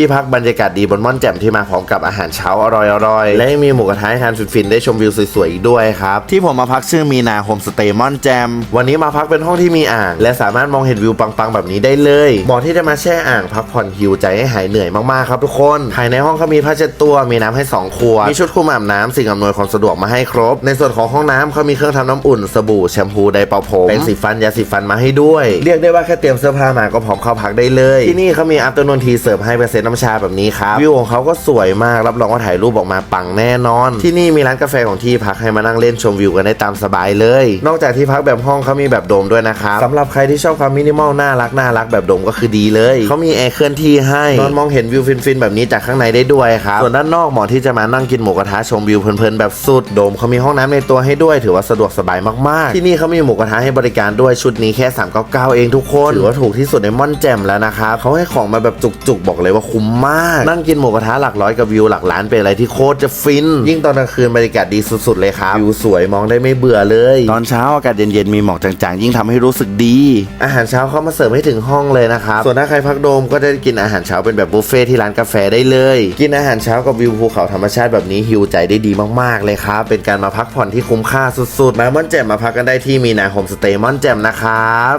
ที่พักบรรยากาศดีบนม่อนแจ่มที่มาพร้อมกับอาหารเช้าอร่อยๆ และยังมีหมูกระทะให้ทานฟินๆได้ชมวิวสวยๆอีกด้วยครับ ที่ผมมาพักชื่อมีนาโฮมสเตย์ม่อนแจ่มวันนี้มาพักเป็นห้องที่มีอ่าง และสามารถมองเห็นวิวปังๆ แบบนี้ได้เลยเหมาะที่จะมาแช่อ่างพักผ่อนฮิวใจให้หายเหนื่อยมากๆครับทุกคนภายในห้องเขามีผ้าเช็ดตัวมีน้ำให้สองขวดมีชุดคลุมอาบน้ำสิ่งอำนวยความสะดวกมาให้ครบ ในส่วนของห้องน้ำเขามีเครื่องทำน้ำอุ่นสบู่แชมพูไดร์เป่าผมเป็นสีฟันยาสีฟันมาให้ด้วย เรียกได้ว่าแค่เตรียมเสื้อผ้ามาก็พร้อมเข้าพักได้เลย ที่นี่เขามีอัพต r นนทีเสิร์ฟให้เป็นเซตน้ำชาแบบนี้ครับวิวของเขาก็สวยมากรับรองว่าถ่ายรูปออกมาปังแน่นอน ที่นี่มีร้านกาแฟของที่พักให้มานั่งเล่นชมวิวกันได้ตามสบายเลย นอกจากที่พักแบบห้องเขามีแบบโดมด้วยนะครับสำหรับใครที่ชอบความมินิมอลน่ารักน่ารักแบบโดมก็คือดีเลยเขามีแอร์เคลื่อนที่ให้นอนมองเห็นวิวฟินๆแบบนี้จากข้างในได้ด้วยครับส่วนด้านนอกเหมาะที่จะมานั่งกินหมูกระทะชมวิวเพลินๆแบบสุดโดมเขามีห้องน้ำในตัวให้ด้วย ถือว่าสะดวกสบายมากๆ ที่นี่เขามีหมูกระทะให้บริการด้วยชุดนี้แค่399เองทุกคนถือว่าถูกที่สุดในม่อนแจ่มแล้วนะครับเขาให้ของมาแบบจุกๆบอกเลยว่าคุ้มมาก นั่งกินหมูกระทะหลักร้อยกับวิวหลักล้านเป็นอะไรที่โคตรจะฟิน ยิ่งตอนกลางคืนบรรยากาศดีสุดๆเลยครับวิวสวยมองได้ไม่เบื่อเลย ตอนเช้าอากาศเย็นๆมีหมอกจางๆ ยิ่งทำให้รู้สึกดี อาหารเช้าเขามาเสิร์ฟให้ถึงห้องเลยนะครับส่วนถ้าใครพักโดมก็ได้กินอาหารเช้าเป็นแบบบุฟเฟ่ที่ร้านกาแฟได้เลย กินอาหารเช้ากับวิวภูเขาธรรมชาติแบบนี้ฮิวใจได้ดีมากๆเลยครับเป็นการมาพักผ่อนที่คุ้มค่าสุดๆมาม่อนแจ่มมาพักกันได้ที่มีนาโฮมสเตย์ม่อนแจ่มนะครับ